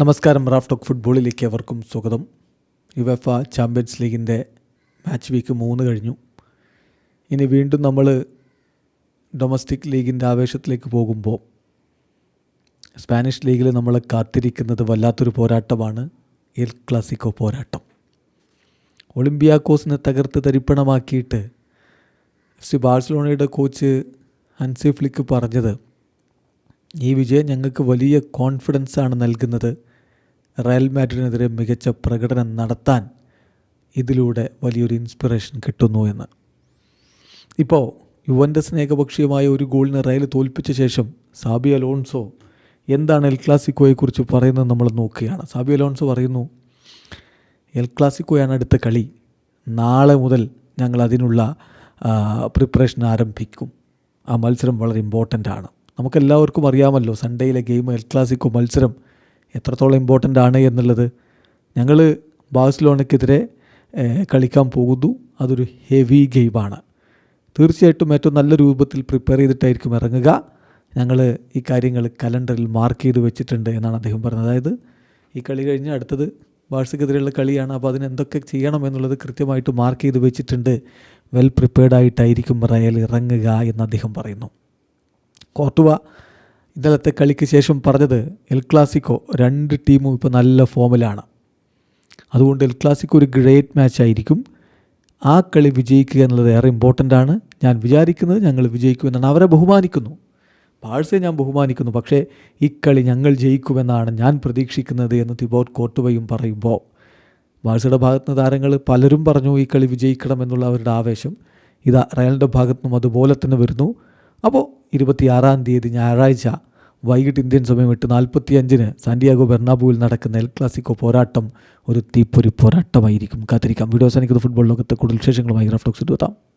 നമസ്കാരം റാഫ്റ്റോക്ക് ഫുട്ബോളിലേക്ക് അവർക്കും സ്വാഗതം. യുവഫ ചാമ്പ്യൻസ് ലീഗിന്റെ മാച്ച് വീക്ക് മൂന്ന് കഴിഞ്ഞു. ഇനി വീണ്ടും നമ്മൾ ഡൊമസ്റ്റിക് ലീഗിന്റെ ആവേശത്തിലേക്ക് പോകുമ്പോൾ സ്പാനിഷ് ലീഗിൽ നമ്മൾ കാത്തിരിക്കുന്നത് വല്ലാത്തൊരു പോരാട്ടമാണ് എൽ ക്ലാസിക്കോ പോരാട്ടം. ഒളിമ്പിയാക്കോസിനെ തകർത്ത് തരിപ്പണമാക്കിയിട്ട് എഫ് സി ബാഴ്സലോണയുടെ കോച്ച് ഹൻസി ഫ്ലിക്ക് പറഞ്ഞത് ഈ വിജയം ഞങ്ങൾക്ക് വലിയ കോൺഫിഡൻസാണ് നൽകുന്നത്. റയൽ മാഡ്രിഡിനെതിരെ മികച്ച പ്രകടനം നടത്താൻ ഇതിലൂടെ വലിയൊരു ഇൻസ്പിറേഷൻ കിട്ടുന്നു എന്ന്. ഇപ്പോൾ യുവന്റസിന് ഏകപക്ഷീയമായ ഒരു ഗോളിന് റയൽ തോൽപ്പിച്ച ശേഷം സാബി അലോൺസോ എന്താണ് എൽ ക്ലാസിക്കോയെക്കുറിച്ച് പറയുന്നത് നമ്മൾ നോക്കുകയാണ്. സാബി അലോൺസോ പറയുന്നു എൽ ക്ലാസിക്കോയാണ് അടുത്ത കളി. നാളെ മുതൽ ഞങ്ങൾ അതിനുള്ള പ്രിപ്പറേഷൻ ആരംഭിക്കും. ആ മത്സരം വളരെ ഇമ്പോർട്ടന്റ് ആണ്. നമുക്കെല്ലാവർക്കും അറിയാമല്ലോ സൺഡേയിലെ ഗെയിം എൽ ക്ലാസിക്കോ മത്സരം എത്രത്തോളം ഇമ്പോർട്ടന്റ് ആണ് എന്നുള്ളത് ഞങ്ങൾ ബാഴ്സലോണയ്ക്കെതിരെ കളിക്കാൻ പോകുന്നു. അതൊരു ഹെവി ഗെയിമാണ് തീർച്ചയായിട്ടും ഏറ്റവും നല്ല രൂപത്തിൽ പ്രിപ്പയർ ചെയ്തിട്ടായിരിക്കും ഇറങ്ങുക. ഞങ്ങൾ ഈ കാര്യങ്ങൾ കലണ്ടറിൽ മാർക്ക് ചെയ്ത് വെച്ചിട്ടുണ്ട് എന്നാണ് അദ്ദേഹം പറഞ്ഞത്. അതായത് ഈ കളി കഴിഞ്ഞ് അടുത്തത് ബാഴ്സക്കെതിരെയുള്ള കളിയാണ്. അപ്പോൾ അതിന് എന്തൊക്കെ ചെയ്യണം എന്നുള്ളത് കൃത്യമായിട്ട് മാർക്ക് ചെയ്ത് വെച്ചിട്ടുണ്ട്. വെൽ പ്രിപ്പയർഡ് ആയിട്ടായിരിക്കും റയൽ ഇറങ്ങുക എന്ന് അദ്ദേഹം പറയുന്നു. കോർട്ടുവ ഇന്നലത്തെ കളിക്ക് ശേഷം പറഞ്ഞത് എൽ ക്ലാസിക്കോ രണ്ട് ടീമും ഇപ്പോൾ നല്ല ഫോമിലാണ്. അതുകൊണ്ട് എൽ ക്ലാസിക്കോ ഒരു ഗ്രേറ്റ് മാച്ച് ആയിരിക്കും. ആ കളി വിജയിക്കുക എന്നുള്ളത് ഏറെ ഇമ്പോർട്ടന്റ് ആണ്. ഞാൻ വിചാരിക്കുന്നത് ഞങ്ങൾ വിജയിക്കും എന്നാണ്. അവരെ ബഹുമാനിക്കുന്നു. പാഴ്സെ ഞാൻ ബഹുമാനിക്കുന്നു. പക്ഷേ ഈ കളി ഞങ്ങൾ ജയിക്കുമെന്നാണ് ഞാൻ പ്രതീക്ഷിക്കുന്നത് എന്ന് തിബോട്ട് കോട്ടുവയും പറയുമ്പോൾ. ബാഴ്സയുടെ ഭാഗത്ത് നിന്ന് താരങ്ങൾ പലരും പറഞ്ഞു ഈ കളി വിജയിക്കണം എന്നുള്ള അവരുടെ ആവേശം. ഇതാ റയലിന്റെ ഭാഗത്തു നിന്നും അതുപോലെ തന്നെ വരുന്നു. അപ്പോൾ ഇരുപത്തിയാറാം തീയതി ഞായറാഴ്ച വൈകിട്ട് ഇന്ത്യൻ സമയം എട്ട് നാൽപ്പത്തി അഞ്ചിന് സാന്റിയാഗോ ബെർണാബുവിൽ നടക്കുന്ന എൽ ക്ലാസിക്കോ പോരാട്ടം ഒരു തീപ്പൊരി പോരാട്ടമായിരിക്കും. കാത്തിരിക്കാം. വീഡിയോസ് എനിക്ക് ഫുട്ബോൾ ലോകത്തെ കൂടുതൽ വിശേഷങ്ങളുമായി ഗ്രാഫ്റ്റോക്സ് എത്താം.